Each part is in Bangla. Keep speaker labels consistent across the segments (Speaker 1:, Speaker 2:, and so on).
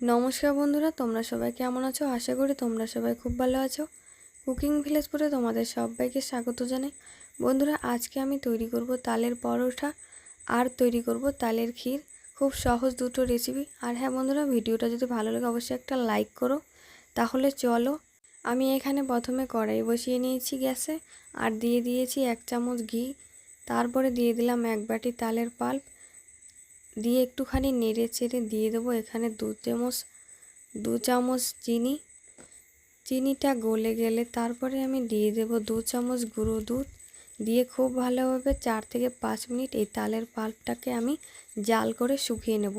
Speaker 1: নমস্কার বন্ধুরা, তোমরা সবাই কেমন আছো? আশা করি তোমরা সবাই খুব ভালো আছো। কুকিং ভিলেজপুরে তোমাদের সবাইকে স্বাগত জানাই। বন্ধুরা, আজকে আমি তৈরি করব তালের পরোটা আর তৈরি করব তালের ক্ষীর। খুব সহজ দুটো রেসিপি আর হ্যাঁ বন্ধুরা, ভিডিওটা যদি ভালো লাগে অবশ্যই একটা লাইক করো। তাহলে চলো, আমি এখানে প্রথমে কড়াই বসিয়ে নিয়েছি গ্যাসে। আর দিয়ে দিয়েছি এক চামচ ঘি। তারপরে দিয়ে দিলাম এক বাটি তালের পাল্প। দিয়ে একটুখানি নেড়ে চেড়ে দিয়ে দেবো। এখানে দু চামচ দু চামচ চিনি। চিনিটা গলে গেলে তারপরে আমি দিয়ে দেব দু চামচ গুঁড়ো দুধ। দিয়ে খুব ভালোভাবে চার থেকে পাঁচ মিনিট এই তালের পাল্পটাকে আমি জাল করে শুকিয়ে নেব।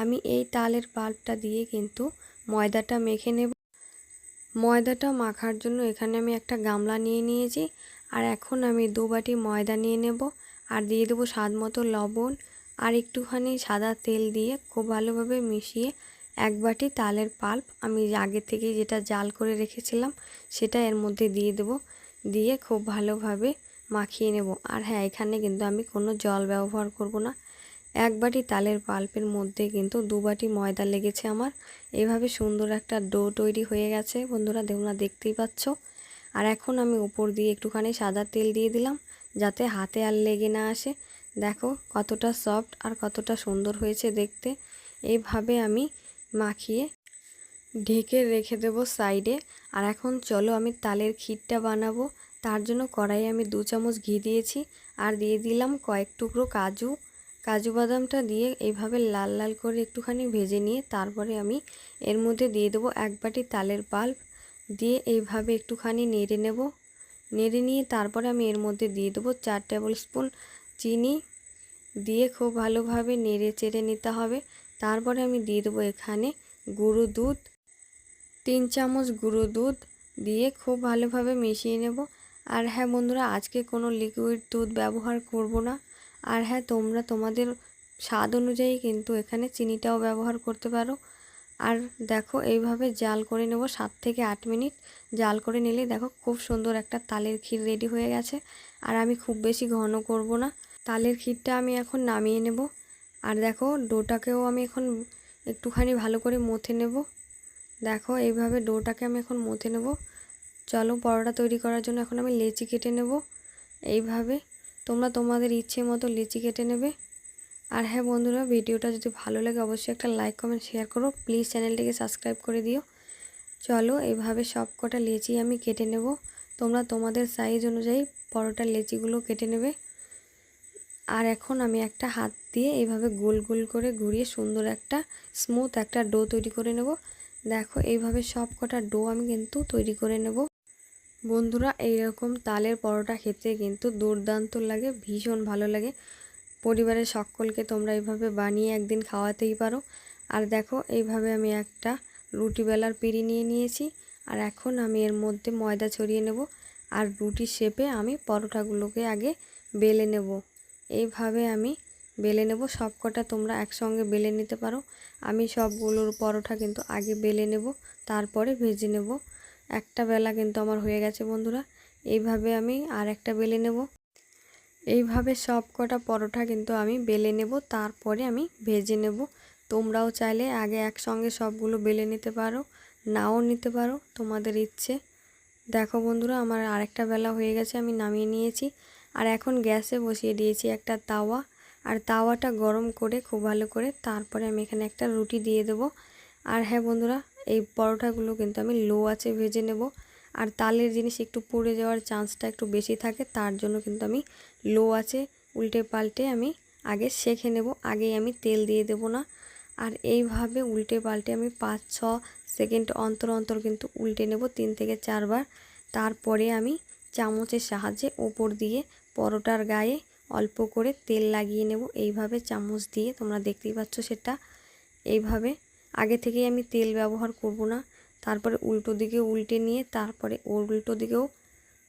Speaker 1: আমি এই তালের পাল্পটা দিয়ে কিন্তু ময়দাটা মেখে নেব। ময়দাটা মাখার জন্য এখানে আমি একটা গামলা নিয়ে নিয়েছি। আর এখন আমি দু বাটি ময়দা নিয়ে নেব। আর দিয়ে দেবো স্বাদ মতো লবণ আর একটুখানি সাদা তেল দিয়ে খুব ভালোভাবে মিশিয়ে এক বাটি তালের পাল্প আমি আগে থেকে যেটা জাল করে রেখেছিলাম সেটা এর মধ্যে দিয়ে দেব। দিয়ে খুব ভালোভাবে মাখিয়ে নেব। আর হ্যাঁ এখানে কিন্তু আমি কোনো জল ব্যবহার করব না। এক বাটি তালের পাল্পের মধ্যে কিন্তু দু বাটি ময়দা লেগেছে আমার। এভাবে সুন্দর একটা ডো তৈরি হয়ে গেছে বন্ধুরা, তোমরা দেখতেই পাচ্ছ। আর এখন আমি উপর দিয়ে একটুখানি সাদা তেল দিয়ে দিলাম যাতে হাতে আর লেগে না আসে। দেখো কতটা সফট আর কতটা সুন্দর হয়েছে দেখতে। এইভাবে আমি মাখিয়ে ঢেকে রেখে দেব সাইডে আর এখন চলো আমি তালের ক্ষীরটা বানাবো। তার জন্য কড়াইয়ে আমি দু চামচ ঘি দিয়েছি। আর দিয়ে দিলাম কয়েক টুকরো কাজু। কাজু বাদামটা দিয়ে এইভাবে লাল লাল করে একটুখানি ভেজে নিয়ে তারপরে আমি এর মধ্যে দিয়ে দেবো এক বাটি তালের পাল্প। দিয়ে এইভাবে একটুখানি নেড়ে নেব। নেড়ে নিয়ে তারপরে আমি এর মধ্যে দিয়ে দেবো চার টেবিল স্পুন চিনি দিয়ে খুব ভালোভাবে নেড়ে চেড়ে নিতে হবে। তারপরে আমি দিয়ে দেবো এখানে গুঁড়ো দুধ। তিন চামচ গুঁড়ো দুধ দিয়ে খুব ভালোভাবে মিশিয়ে নেব। আর হ্যাঁ বন্ধুরা, আজকে কোনো লিকুইড দুধ ব্যবহার করব না। আর হ্যাঁ তোমরা তোমাদের স্বাদ অনুযায়ী কিন্তু এখানে চিনিটাও ব্যবহার করতে পারো। আর দেখো, এইভাবে জাল করে নেব সাত থেকে আট মিনিট। জাল করে নিলে দেখো, খুব সুন্দর একটা তালের ক্ষীর রেডি হয়ে গেছে। আর আমি খুব বেশি ঘন করব না। তালের ক্ষীরটা আমি এখন নামিয়ে নেব। আর দেখো, ডোটাকেও আমি এখন একটুখানি ভালো করে মথে নেব। দেখো, এইভাবে ডোটাকে আমি এখন মথে নেব। চলো, পরোটা তৈরি করার জন্য এখন আমি লেচি কেটে নেব। এইভাবে তোমরা তোমাদের ইচ্ছে মতো লেচি কেটে নেবে। আর হ্যাঁ বন্ধুরা, ভিডিওটা যদি ভালো লাগে অবশ্যই একটা লাইক, কমেন্ট, শেয়ার করো। প্লিজ চ্যানেলটিকে সাবস্ক্রাইব করে দিও। চলো, এইভাবে সব কটা লেচি আমি কেটে নেব। তোমরা তোমাদের সাইজ অনুযায়ী পরোটার লেচিগুলো কেটে নেবে। আর এখন আমি একটা হাত দিয়ে এইভাবে গোল গোল করে ঘুরিয়ে সুন্দর একটা স্মুথ একটা ডো তৈরি করে নেব। দেখো, এইভাবে সব কটা ডো আমি কিন্তু তৈরি করে নেব। বন্ধুরা, এইরকম তালের পরোটা খেতে কিন্তু দুর্দান্ত লাগে, ভীষণ ভালো লাগে। পরিবারের সকলকে তোমরা এইভাবে বানিয়ে একদিন খাওয়াতেই পারো। আর দেখো, এইভাবে আমি একটা রুটি বেলার পিড়ি নিয়ে নিয়েছি। আর এখন আমি এর মধ্যে ময়দা ছড়িয়ে নেব। আর রুটি শেপে আমি পরোটাগুলোকে আগে বেলে নেব। এইভাবে আমি বেলে নেব। সব কটা তোমরা একসঙ্গে বেলে নিতে পারো। আমি সবগুলোর পরোটা কিন্তু আগে বেলে নেব, তারপরে ভেজে নেব। একটা বেলা কিন্তু আমার হয়ে গেছে বন্ধুরা। এইভাবে আমি আর একটা বেলে নেব। এইভাবে সব কটা পরোটা কিন্তু আমি বেলে নেব, তারপরে আমি ভেজে নেব। তোমরাও চাইলে আগে একসঙ্গে সবগুলো বেলে নিতে পারো, নাও নিতে পারো, তোমাদের ইচ্ছে। দেখো বন্ধুরা, আমার আরেকটা বেলা হয়ে গেছে, আমি নামিয়ে নিয়েছি। আর এখন গ্যাসে বসিয়ে দিয়েছি একটা তাওয়া। আর তাওয়াটা গরম করে খুব ভালো করে তারপরে আমি এখানে একটা রুটি দিয়ে দেব। আর হ্যাঁ বন্ধুরা, এই পরোটাগুলো কিন্তু আমি লো আছে ভেজে নেব। আর তালের জিনিস একটু পুড়ে যাওয়ার চান্সটা একটু বেশি থাকে, তার জন্য কিন্তু আমি লো আছে উল্টে পাল্টে আমি আগে শেখে নেব আগেই আমি তেল দিয়ে দেব না। আর এইভাবে উল্টে পাল্টে আমি পাঁচ, ছ সেকেন্ড অন্তর অন্তর কিন্তু উল্টে নেব, তিন থেকে চারবার। তারপরে আমি চামচের সাহায্যে ওপর দিয়ে পরোটার গায়ে অল্প করে তেল লাগিয়ে নেব। এইভাবে চামচ দিয়ে, তোমরা দেখতেই পাচ্ছ সেটা এইভাবে। আগে থেকেই আমি তেল ব্যবহার করব না। তারপরে উল্টো দিকে উল্টে নিয়ে, তারপরে উল্টো দিকেও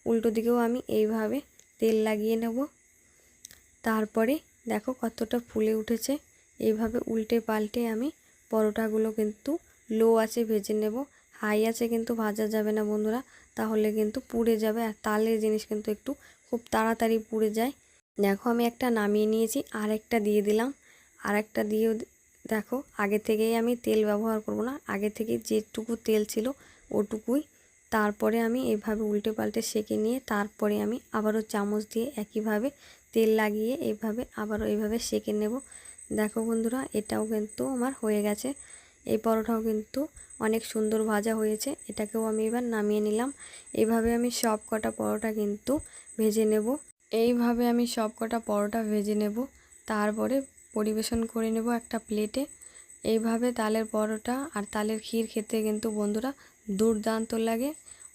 Speaker 1: উল্টো দিকেও আমি এইভাবে তেল লাগিয়ে নেব। তারপরে দেখো কতটা ফুলে উঠেছে। এইভাবে উল্টে পাল্টে আমি পরোটাগুলো কিন্তু লো আছে ভেজে নেব। হাই আছে কিন্তু ভাজা যাবে না বন্ধুরা। তাহলে কিন্তু পুড়ে যাবে আর তালের জিনিস কিন্তু একটু খুব তাড়াতাড়ি পুড়ে যায়। দেখো আমি একটা নামিয়ে নিয়েছি আর একটা দিয়ে দিলাম। আর একটা দিয়েও দেখো, আগে থেকেই আমি তেল ব্যবহার করব না, আগে থেকে যেটুকু তেল ছিল ওটুকুই। তারপরে আমি এভাবে উল্টে পাল্টে সেঁকে নিয়ে তারপরে আমি আবারও চামচ দিয়ে একইভাবে তেল লাগিয়ে এভাবে আবারও এইভাবে সেঁকে নেব। দেখো বন্ধুরা, এটাও কিন্তু আমার হয়ে গেছে। এই পরোটাও কিন্তু অনেক সুন্দর ভাজা হয়েছে। এটাকেও আমি এবার নামিয়ে নিলাম। এইভাবে আমি সব কটা পরোটা কিন্তু ভেজে নেব। এইভাবে আমি সব কটা পরোটা ভেজে নেব। তারপরে পরিবেশন করে নেব একটা প্লেটে। এইভাবে তালের পরোটা আর তালের ক্ষীর খেতে কিন্তু বন্ধুরা দুর্দান্ত লাগে।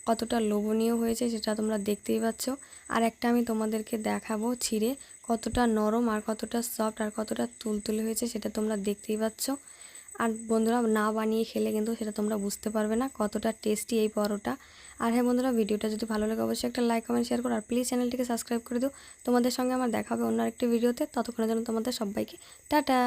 Speaker 1: কতটা লোভনীয় হয়েছে সেটা তোমরা দেখতেই পাচ্ছ। আর একটা আমি তোমাদেরকে দেখাবো ছিঁড়ে কতটা নরম আর কতটা সফট আর কতটা তুলতুলে হয়েছে সেটা তোমরা দেখতেই পাচ্ছ। আর বন্ধুরা, না বানিয়ে খেলে কিন্তু সেটা তোমরা বুঝতে পারবে না কতটা টেস্টি এই পরোটা। আর হ্যাঁ বন্ধুরা, ভিডিওটা যদি ভালো লাগে অবশ্যই একটা লাইক কমেন্ট শেয়ার করো। আর প্লিজ চ্যানেলটিকে সাবস্ক্রাইব করে দিও। তোমাদের সঙ্গে আমার দেখা হবে অন্য আরেকটি ভিডিওতে ততক্ষণের জন্য তোমাদের সবাইকে টাটা।